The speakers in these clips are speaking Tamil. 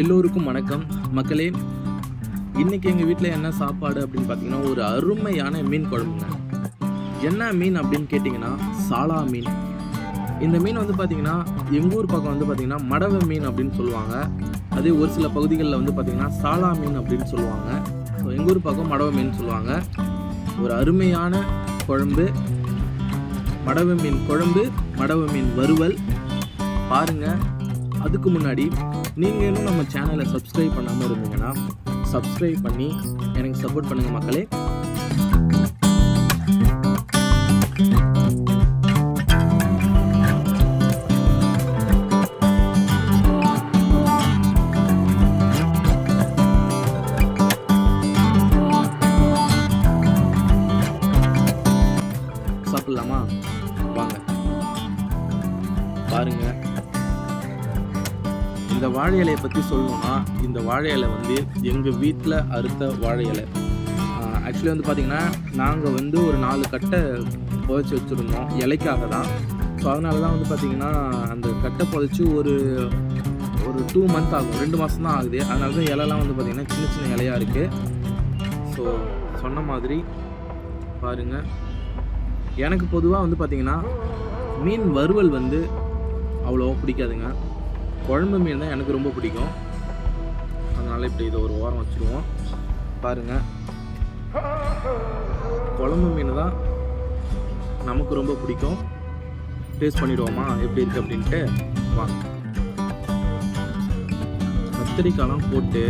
எல்லோருக்கும் வணக்கம். மக்களே இன்னைக்கு எங்கள் வீட்டில் என்ன சாப்பாடு அப்படின்னு பார்த்தீங்கன்னா ஒரு அருமையான மீன் குழம்புங்க. என்ன மீன் அப்படின்னு கேட்டிங்கன்னா சாலா மீன். இந்த மீன் வந்து பார்த்தீங்கன்னா எங்கள் ஊர் பக்கம் வந்து பார்த்தீங்கன்னா மடவை மீன் அப்படின்னு சொல்லுவாங்க. அதே ஒரு சில பகுதிகளில் வந்து பார்த்தீங்கன்னா சாலா மீன் அப்படின்னு சொல்லுவாங்க. ஸோ எங்கள் ஊர் பக்கம் மடவை மீன் சொல்லுவாங்க. ஒரு அருமையான குழம்பு. மடவை மீன் குழம்பு மடவை மீன் வறுவல். பாருங்க அதுக்கு முன்னாடி நீங்கள் இன்னும் நம்ம சேனலை சப்ஸ்கிரைப் பண்ணாமல் இருந்தீங்கன்னா சப்ஸ்கிரைப் பண்ணி எனக்கு சப்போர்ட் பண்ணுங்கள் மக்களே. வாழை இலையை பற்றி சொல்லணும்னா இந்த வாழை இலை வந்து எங்கள் வீட்டில் அறுத்த வாழை இலை. ஆக்சுவலி வந்து பார்த்திங்கன்னா நாங்கள் வந்து ஒரு நாலு கட்டை புதைச்சி வச்சுருந்தோம். இலைக்காக தான். ஸோ அதனால தான் வந்து பார்த்திங்கன்னா அந்த கட்டை புதைச்சி ஒரு ஒரு டூ மந்த் ஆகும். ரெண்டு மாதம் தான் ஆகுது. அதனால தான் இலைலாம் வந்து பார்த்திங்கன்னா சின்ன சின்ன இலையாக இருக்குது ஸோ சொன்ன மாதிரி பாருங்கள் எனக்கு பொதுவாக வந்து பார்த்திங்கன்னா மீன் வறுவல் வந்து அவ்வளோ பிடிக்காதுங்க. குழம்பு மீன் தான் எனக்கு ரொம்ப பிடிக்கும். அதனால் இப்படி இதை ஒரு ஓரம் வச்சுருவோம். பாருங்கள் குழம்பு மீன் தான் நமக்கு ரொம்ப பிடிக்கும். டேஸ்ட் பண்ணிடுவோமா? எப்படி இருக்குது அப்படின்ட்டு. வாங்க. கத்திரிக்காய்லாம் போட்டு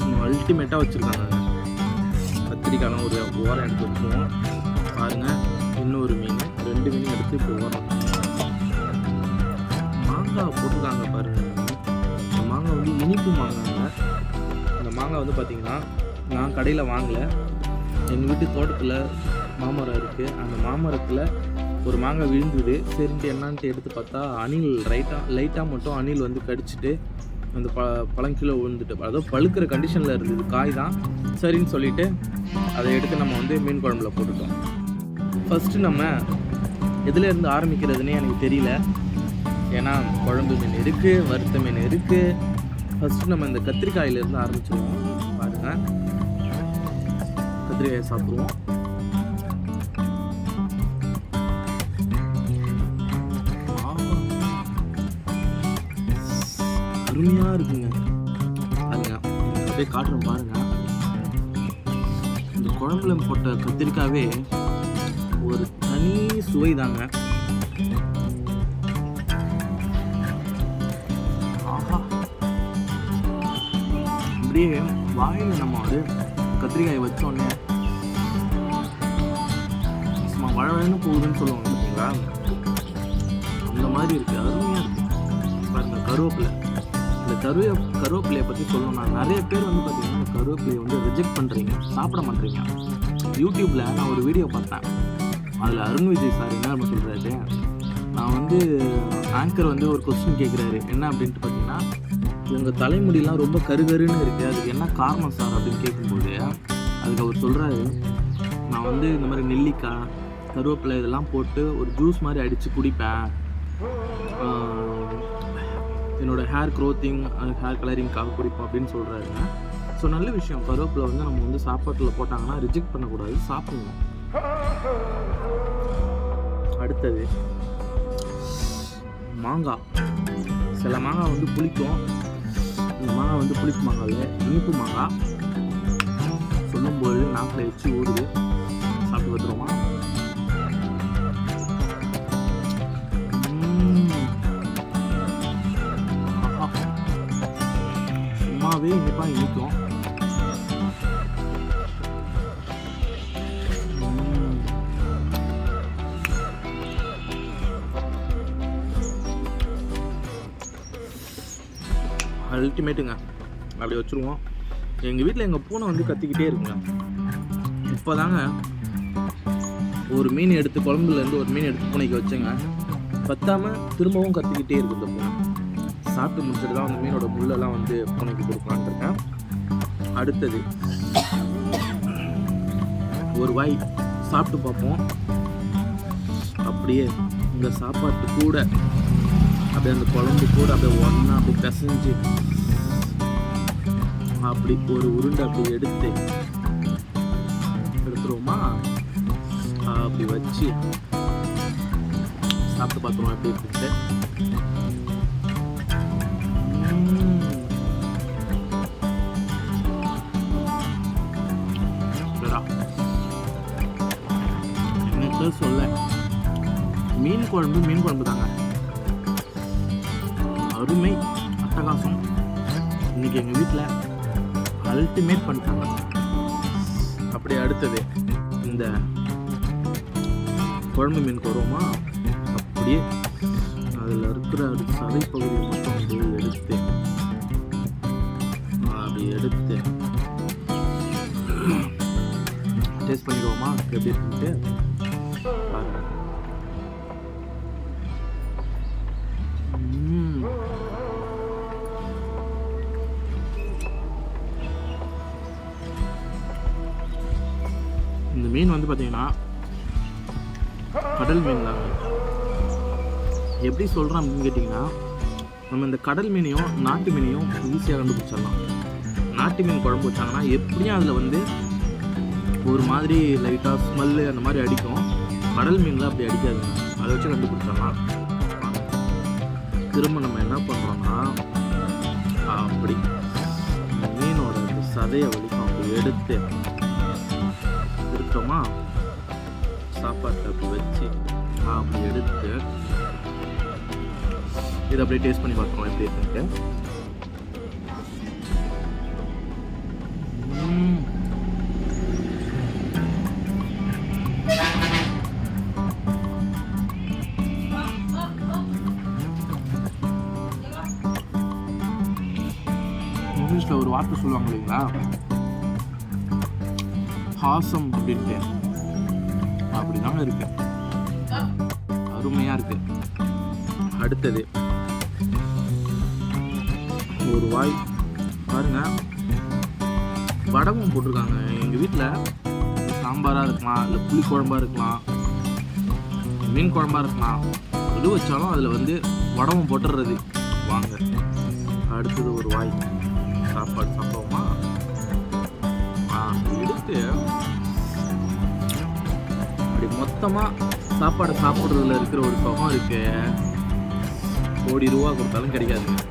சும்மா அல்டிமேட்டாக வச்சுருக்காங்க. கத்திரிக்காய்லாம் ஒரு ஓரம் எடுத்து வச்சுருவோம். பாருங்கள் இன்னொரு மீன். ரெண்டு மீன் எடுத்து இப்போ ஓரம் மாங்காய் மாங்காங்க பாருங்க இந்த மாங்காய் வந்து இனிப்பு மாங்காங்க. இந்த மாங்காய் வந்து பார்த்திங்கன்னா நான் கடையில் வாங்கலை. எங்கள் வீட்டு தோட்டத்தில் மாமரம் இருக்குது அந்த மாமரத்தில் ஒரு மாங்காய் விழுந்தது. சரின்ட்டு என்னான்ட்டு எடுத்து பார்த்தா அணில் ரைட்டாக லைட்டாக மட்டும் அணில் வந்து கடிச்சிட்டு அந்த ப பழங்கிலோ விழுந்துட்டு அதாவது பழுக்கிற கண்டிஷனில் இருந்தது. காய் தான். சரின்னு சொல்லிட்டு அதை எடுத்து நம்ம வந்து மீன் குழம்புல போட்டுட்டோம். ஃபஸ்ட்டு நம்ம எதுலேருந்து ஆரம்பிக்கிறதுனே எனக்கு தெரியல. ஏன்னா குழம்பு மீன் இருக்குது வறுத்த மீன் இருக்குது ஃபஸ்ட்டு நம்ம இந்த கத்திரிக்காயிலேருந்து ஆரம்பிச்சிருவோம். பாருங்கள் கத்திரிக்காயை சாப்பிடுவோம். அருமையாக இருக்குங்க. அதுங்க அப்படியே காட்டுறோம் பாருங்க. இந்த குழம்புல போட்ட கத்திரிக்காவே ஒரு தனி சுவை தாங்க அப்படியே வாயில் நம்ம வந்து கத்திரிக்காயை வச்சோடனே சும்மா வழவழன்னு போகுதுன்னு சொல்லுவாங்க பார்த்தீங்களா? அந்த மாதிரி இருக்கு. அருமையாக இருக்குது பாருங்கள் கருவேப்பிலை. இந்த கருவே கருவேப்பிலையை பற்றி சொல்லணும்னா நிறைய பேர் வந்து பார்த்தீங்கன்னா இந்த கருவேப்பிலையை வந்து ரிஜெக்ட் பண்ணுறீங்க சாப்பிட மாட்டேறீங்க யூடியூப்பில் நான் ஒரு வீடியோ பார்த்தேன். அதில் அருண் விஜய் சார் என்ன சொல்கிறாரு நான் வந்து ஆங்கர் வந்து ஒரு கொஸ்டின் கேட்குறாரு என்ன அப்படின்ட்டு உங்கள் தலைமுடியெலாம் ரொம்ப கருகருன்னு இருக்குது அதுக்கு என்ன காரணம் சார் அப்படின்னு கேட்கும்போது அதுக்கு அவர் சொல்கிறாரு நான் வந்து இந்த மாதிரி நெல்லிக்காய் கருவேப்பிலை இதெல்லாம் போட்டு ஒரு ஜூஸ் மாதிரி அடித்து குடிப்பேன். என்னோடய ஹேர் க்ரோத்திங் ஹேர் கலரிங்காக குடிப்போம் அப்படின்னு சொல்கிறாருங்க ஸோ நல்ல விஷயம். கருவேப்பிலை வந்து நம்ம வந்து சாப்பாட்டில் போட்டாங்கன்னா ரிஜெக்ட் பண்ணக்கூடாது. சாப்பிடணும். அடுத்தது மாங்காய். சில மாங்காய் வந்து புளிக்கும். இந்த மாங்காய் வந்து புளிப்பு மாங்காய் இல்லை இனிப்பு மாங்காய். சொல்லும்போது நாக்கில் வச்சு ஊறுது. சாப்பிட்டு வந்துடுவோமா சும்மாவே இனிப்பாக இனிக்கும். அல்டிமேட்டுங்க அப்படி வச்சுருவோம். எங்கள் வீட்டில் எங்கள் பூனை வந்து கத்திக்கிட்டே இருக்குங்க. இப்போ தாங்க ஒரு மீன் எடுத்து குழம்புலேருந்து ஒரு மீன் எடுத்து பூனைக்கு வச்சேங்க. பத்தாமல் திரும்பவும் கத்திக்கிட்டே இருக்கு இந்த பூனை. சாப்பிட்டு முடிச்சுட்டு தான் அந்த மீனோட முள்ளெல்லாம் வந்து பூனைக்கு கொடுக்கலான்ட்டுருக்கேன் அடுத்தது ஒரு வாய் சாப்பிட்டு பார்ப்போம். அப்படியே இந்த சாப்பாட்டு கூட அப்படியே அந்த குழம்பு கூட அப்படியே ஒன்றா அப்படியே பிசைஞ்சு அப்படி ஒரு உருண்டை அப்படி எடுத்து எடுத்துருவோமா அப்படி வச்சு சாப்பிட்டு பார்த்துருவோம் எப்படி இருக்குன்ட்டு என்னத்த சொல்ல மீன் குழம்பு மீன் குழம்பு தாங்க அட்டகாசம் இன்னைக்கு எங்கள் வீட்டில் அல்டிமேட் பண்ணிட்டாங்க அப்படியே அடுத்தது இந்த குழம்பு மீன் வருவோமா அப்படியே அதில் இருக்கிற சதை பகுதியை மட்டும் அப்படியே எடுத்து அப்படி எடுத்து டேஸ்ட் பண்ணிடுவோமா? எப்படி இருக்குன்ட்டு மீன்? கடல் மீன் தாங்க எப்படி சொல்கிறேன் அப்படின்னு கேட்டிங்கன்னா நம்ம இந்த கடல் மீனையும் நாட்டு மீனையும் ஈஸியாக கண்டுபிடிச்சிடலாம். நாட்டு மீன் குழம்பு வச்சாங்கன்னா எப்படியும் அதில் வந்து ஒரு மாதிரி லைட்டாக ஸ்மெல்லு அந்த மாதிரி அடிக்கும். கடல் மீனில் அப்படி அடிக்காதுங்க அதை வச்சு கண்டுபிடிச்சிடலாம். திரும்ப நம்ம என்ன பண்ணுறோம்னா அப்படி மீனோட சதையை வலிக்கும். அப்படி எடுத்து இருக்கோமா சாப்பாட்டில் அப்படி வச்சு அப்படி எடுத்து இதை அப்படியே டேஸ்ட் பண்ணி பார்க்கணும் எப்படி இருக்குன்ட்டு. ஒரு வாய் பாருங்கள் வடவும் போட்டிருக்காங்க. எங்கள் வீட்டில் சாம்பாராக இருக்கலாம் இல்லை புளி குழம்பாக இருக்கலாம் மீன் குழம்பா இருக்கலாம். எது வச்சாலும் அதில் வந்து வடவும் போட்டுடுறது வாங்க. அடுத்தது ஒரு வாய். சாப்பாடு சாப்பிடுவோமா? ஆ எடுத்து அப்படி மொத்தமாக சாப்பாடை சாப்பிட்றதுல இருக்கிற ஒரு சுகம் இருக்கு. கோடி ரூபா கொடுத்தாலும் கிடைக்காதுங்க.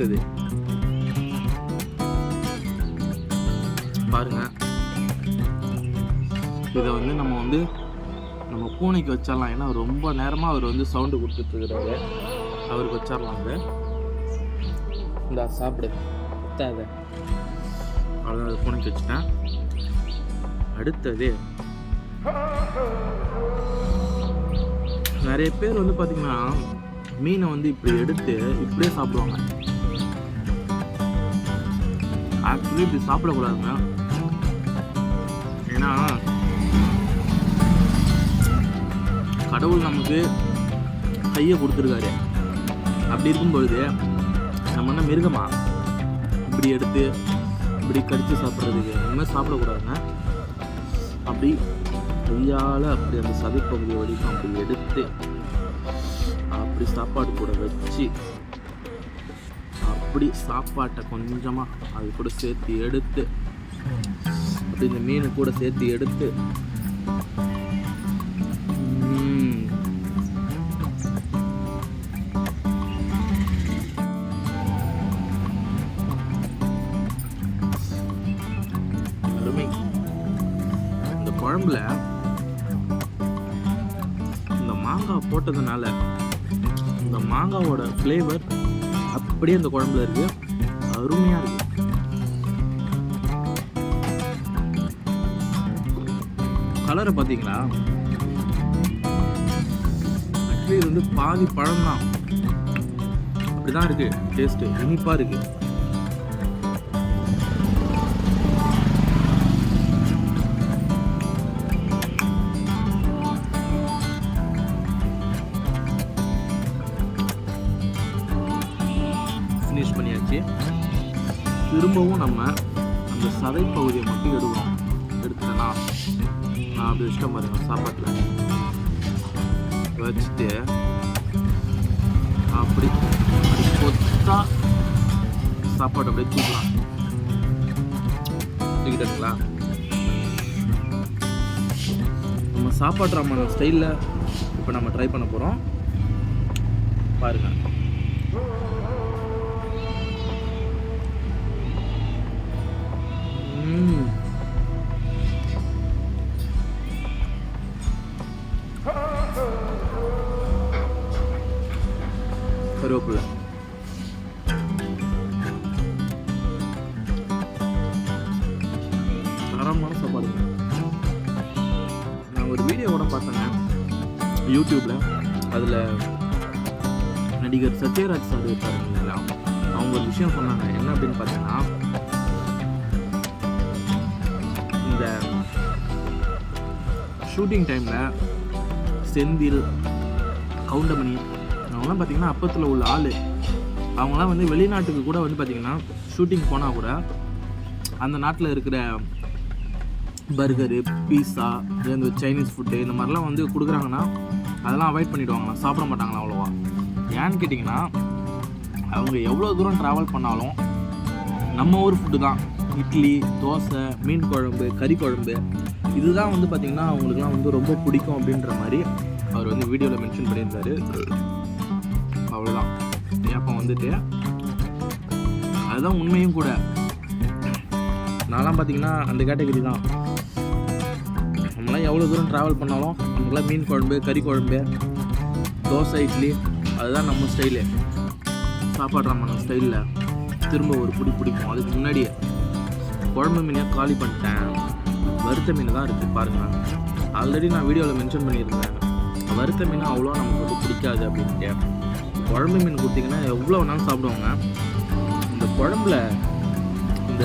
அடுத்தது பாருங்க. இதை வந்து நம்ம வந்து நம்ம பூனைக்கு வச்சிடலாம். ஏன்னா ரொம்ப நேரமாக அவர் வந்து சவுண்டு கொடுத்துட்டு அவருக்கு அவருக்கு வச்சிடலாங்க இந்த சாப்பிடு. அதை அவ்வளோதான் அது பூனைக்கு வச்சுட்டேன். அடுத்தது நிறைய பேர் வந்து பார்த்தீங்கன்னா மீனை வந்து இப்படி எடுத்து இப்படியே சாப்பிடுவாங்க. ஆக்சுவலி இப்படி சாப்பிடக்கூடாதுங்க. ஏன்னா கடவுள் நமக்கு கையை கொடுத்துருக்காரு. அப்படி இருக்கும் பொழுது நம்ம என்ன மிருகமா? இப்படி எடுத்து இப்படி கடித்து சாப்பிட்றதுக்கு இனிமேல் சாப்பிடக்கூடாதுங்க. அப்படி கையால் அப்படி அந்த சதைப்பகுதி வரைக்கும் அப்படி எடுத்து அப்படி சாப்பாடு கூட வச்சு அப்படி சாப்பாட்டை கொஞ்சமாக அது கூட சேர்த்து எடுத்து அப்படி இந்த மீன் கூட சேர்த்து எடுத்து அருமை. இந்த குழம்புல இந்த மாங்காய் போட்டதுனால இந்த மாங்காவோட ஃப்ளேவர் அப்படியே அந்த குழம்புல இருக்கு. அருமையாக இருக்கு. கலரை பார்த்தீங்களா? ஆக்சுவலி இது வந்து பாதி பழம் தான் அப்படிதான் இருக்கு. டேஸ்ட் இனிப்பாக இருக்கு. ஃபினிஷ் பண்ணியாச்சு. திரும்பவும் நம்ம அந்த சதை பகுதியை மட்டும் எடுக்கிறோம். எடுத்துட்டேன்னா நான் அப்படி இஷ்டம் பாருங்க சாப்பாட்டில். வச்சுட்டு அப்படி அப்படி கொத்தா சாப்பாடு அப்படியே தூக்கலாம். தூக்கிட்டுங்களா நம்ம சாப்பாடு ராமன் ஸ்டைலில் இப்போ நம்ம ட்ரை பண்ண போகிறோம் பாருங்க. சத்யராஜ் சார் இருக்காரு அவங்க ஒரு விஷயம் சொன்னாங்க. என்ன அப்படின்னு பார்த்தீங்கன்னா இந்த ஷூட்டிங் டைமில் செந்தில் கவுண்டமணி அவங்களாம் பார்த்திங்கன்னா அப்பத்தில் உள்ள ஆள். அவங்களாம் வந்து வெளிநாட்டுக்கு கூட வந்து பார்த்தீங்கன்னா ஷூட்டிங் போனால் கூட அந்த நாட்டில் இருக்கிற பர்கரு பீஸா இந்த சைனீஸ் ஃபுட்டு இந்த மாதிரிலாம் வந்து கொடுக்குறாங்கன்னா அதெல்லாம் அவாய்ட் பண்ணிவிடுவாங்களாம் சாப்பிட மாட்டாங்களா ஏன்னு கேட்டிங்கன்னா அவங்க எவ்வளோ தூரம் ட்ராவல் பண்ணாலும் நம்ம ஊர் ஃபுட்டு தான். இட்லி தோசை மீன் குழம்பு கறி குழம்பு. இதுதான் வந்து பார்த்திங்கன்னா அவங்களுக்குலாம் வந்து ரொம்ப பிடிக்கும் அப்படின்ற மாதிரி அவர் வந்து வீடியோவில் மென்ஷன் பண்ணியிருந்தாரு. அவ்வளோதான் ஏப்பம் வந்துட்டு அதுதான் உண்மையும் கூட. நான்லாம் பார்த்தீங்கன்னா அந்த கேட்டகரி தான். நம்மளாம் எவ்வளோ தூரம் ட்ராவல் பண்ணாலும் நம்மளாம் மீன் குழம்பு கறி குழம்பு தோசை இட்லி அதுதான் நம்ம ஸ்டைலு சாப்பாடு நம்ம ஸ்டைலில் திரும்ப ஒரு பிடி பிடிக்கும். அதுக்கு முன்னாடியே குழம்பு மீனை காலி பண்ணிட்டேன். வறுத்த மீன் தான் இருக்குது பாருங்கள் ஆல்ரெடி நான் வீடியோவில் மென்ஷன் பண்ணியிருந்தேன். வறுத்த மீன் அவ்வளோ நமக்கு வந்து பிடிக்காது அப்படின்ட்டு குழம்பு மீன் கொடுத்தீங்கன்னா எவ்வளோ வேணாலும் சாப்பிடுவாங்க. இந்த குழம்புல இந்த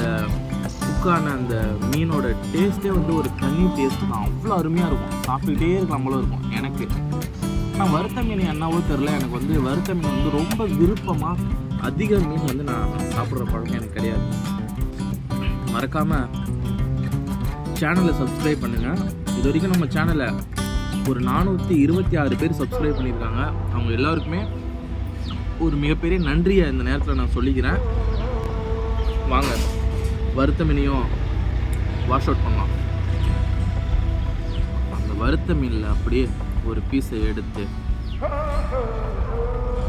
குக்கான அந்த மீனோட டேஸ்ட்டே வந்து ஒரு தனி டேஸ்ட் தான். அவ்வளோ அருமையாக இருக்கும். சாப்பிட்டுக்கிட்டே இருக்கலாம் போல இருக்கும் எனக்கு. ஆனால் வறுத்த மீன் என்னவோ தெரில எனக்கு வந்து வறுத்த மீன் வந்து ரொம்ப விருப்பமாக அதிக மீன் வந்து நான் சாப்பிட்ற பழக்கம் எனக்கு கிடையாது. மறக்காமல் சேனலை சப்ஸ்கிரைப் பண்ணுங்கள் இது வரைக்கும் நம்ம சேனலை ஒரு நானூற்றி இருபத்தி ஆறு பேர் சப்ஸ்கிரைப் பண்ணியிருக்காங்க. அவங்க எல்லாருக்குமே ஒரு மிகப்பெரிய நன்றியை இந்த நேரத்தில் நான் சொல்லிக்கிறேன். வாங்க வறுத்த மீனையும் வாஷ் அவுட் பண்ணலாம். அந்த வறுத்த மீனில் அப்படியே ஒரு பீஸை எடுத்து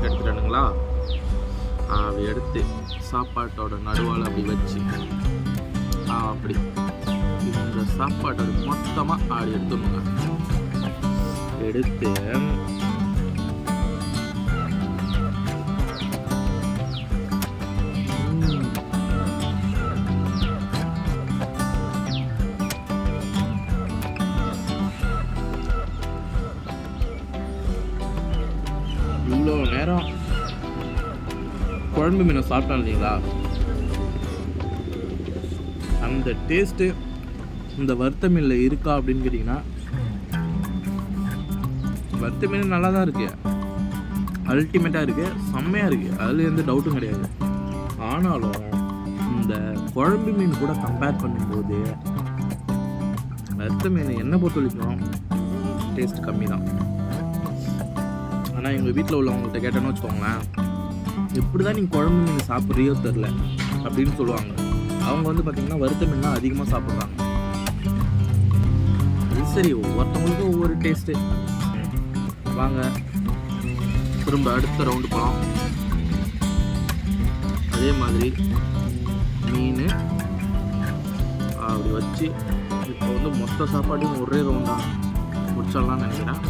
எடுத்துட்டானுங்களா? அப்படி எடுத்து சாப்பாட்டோட நடுவால் அப்படி வச்சு அப்படி. இந்த சாப்பாட்டோட மொத்தமாக அப்படி எடுத்துக்கோங்க. எடுத்து நேரம். குழம்பு மீனை சாப்பிட்டோம் இல்லைங்களா அந்த டேஸ்ட்டு இந்த வறுத்த மீனில் இருக்கா அப்படின்னு கேட்டிங்கன்னா வறுத்த மீன் நல்லா தான் இருக்கு. அல்டிமேட்டாக இருக்குது செம்மையாக இருக்குது அதில் எந்த டவுட்டும் கிடையாது. ஆனாலும் இந்த குழம்பு மீன் கூட கம்பேர் பண்ணும்போது வறுத்த மீன் என்ன பொறுத்த வரைக்கும் டேஸ்ட் கம்மி தான் ஆனால் எங்கள் வீட்டில் உள்ளவங்கள்ட்ட கேட்டேன்னு வச்சுக்கோங்களேன் எப்படி தான் நீங்கள் குழம்பு நீங்கள் சாப்பிட்றியோ தெரில அப்படின்னு சொல்லுவாங்க. அவங்க வந்து பார்த்திங்கன்னா வறுத்த மீன் தான் அதிகமாக சாப்பிட்றாங்க. அது சரி ஒவ்வொருத்தவங்களுக்கும் ஒவ்வொரு டேஸ்ட்டு வாங்க திரும்ப அடுத்த ரவுண்டு போகலாம் அதே மாதிரி மீன் அப்படி வச்சு இப்போ வந்து மொத்த சாப்பாட்டையும் ஒரே ரவுண்டாக முடிச்சிடலாம்னு நினைக்கிறேன்.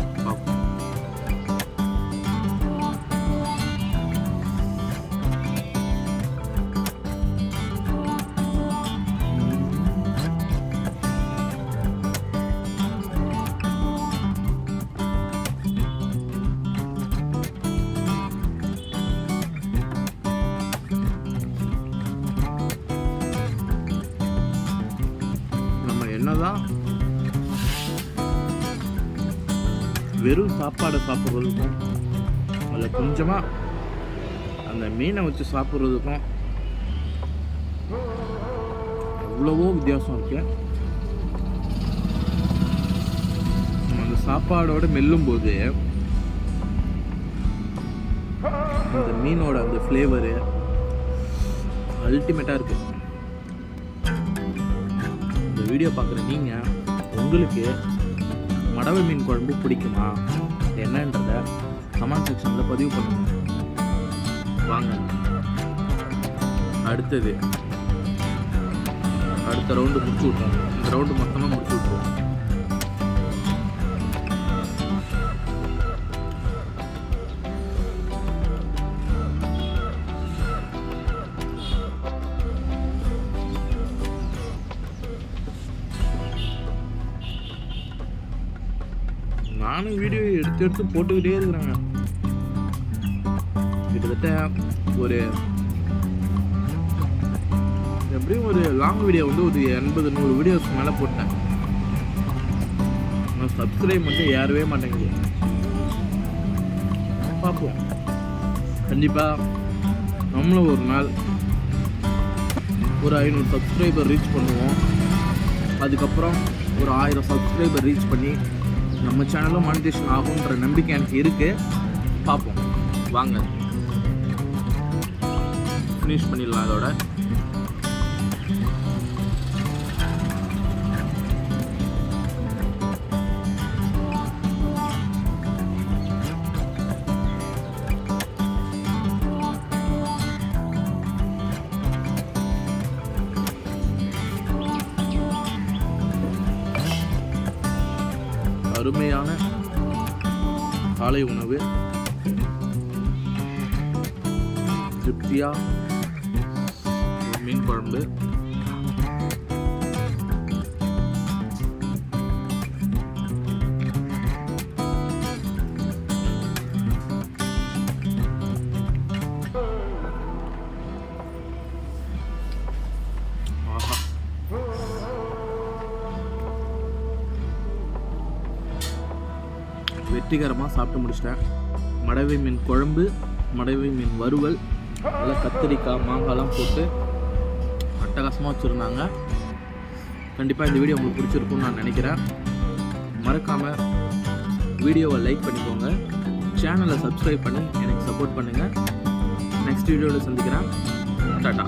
வெறும் சாப்பாடை சாப்பிட்றதுக்கும் அதில் கொஞ்சமாக அந்த மீனை வச்சு சாப்பிட்றதுக்கும் எவ்வளவோ வித்தியாசம் இருக்கு. அந்த சாப்பாடோட மெல்லும்போது அந்த மீனோட அந்த ஃப்ளேவரு அல்டிமேட்டாக இருக்குது இந்த வீடியோ பார்க்குற நீங்கள் உங்களுக்கு மடவை மீன் குழம்பு பிடிக்குமா? என்னன்றத கமெண்ட் செக்ஷனில் பதிவு பண்ணுங்க. வாங்க. அடுத்தது. அடுத்த ரவுண்டு முடிச்சு விட்றோம் இந்த ரவுண்டு மொத்தமாக முடிச்சு விட்ருவோம் நானும் வீடியோ எடுத்து எடுத்து போட்டுக்கிட்டே இருக்கிறாங்க. கிட்டத்தட்ட ஒரு எப்படியும் ஒரு லாங் வீடியோ வந்து ஒரு எண்பது நூறு வீடியோஸ் மேலே போட்டேன். ஆனால் சப்ஸ்கிரைப் மட்டும் ஏறவே மாட்டேங்குது. பார்ப்போம். கண்டிப்பாக நம்மளும் ஒரு நாள் ஒரு ஐநூறு சப்ஸ்கிரைபர் ரீச் பண்ணுவோம். அதுக்கப்புறம் ஒரு ஆயிரம் சப்ஸ்கிரைபர் ரீச் பண்ணி நம்ம சேனலும் மானிட்டேஷன் ஆகுன்ற நம்பிக்கை எனக்கு இருக்குது பார்ப்போம். வாங்க. ஃபினிஷ் பண்ணிடலாம் அதோட. அருமையான காலை உணவு. திருப்தியா? மீன் குழம்பு. திருப்திகரமாக சாப்பிட்டு முடிச்சிட்டேன். மடவை மீன் குழம்பு மடவை மீன் வறுவல் நல்லா கத்திரிக்காய் மாங்காய்லாம் போட்டு அட்டகாசமாக வச்சுருந்தாங்க. கண்டிப்பாக இந்த வீடியோ உங்களுக்கு பிடிச்சிருக்கும்னு நான் நினைக்கிறேன். மறக்காமல் வீடியோவை லைக் பண்ணிக்கோங்க. சேனலை சப்ஸ்கிரைப் பண்ணி எனக்கு சப்போர்ட் பண்ணுங்கள் நெக்ஸ்ட் வீடியோவில் சந்திக்கிறேன். டாட்டா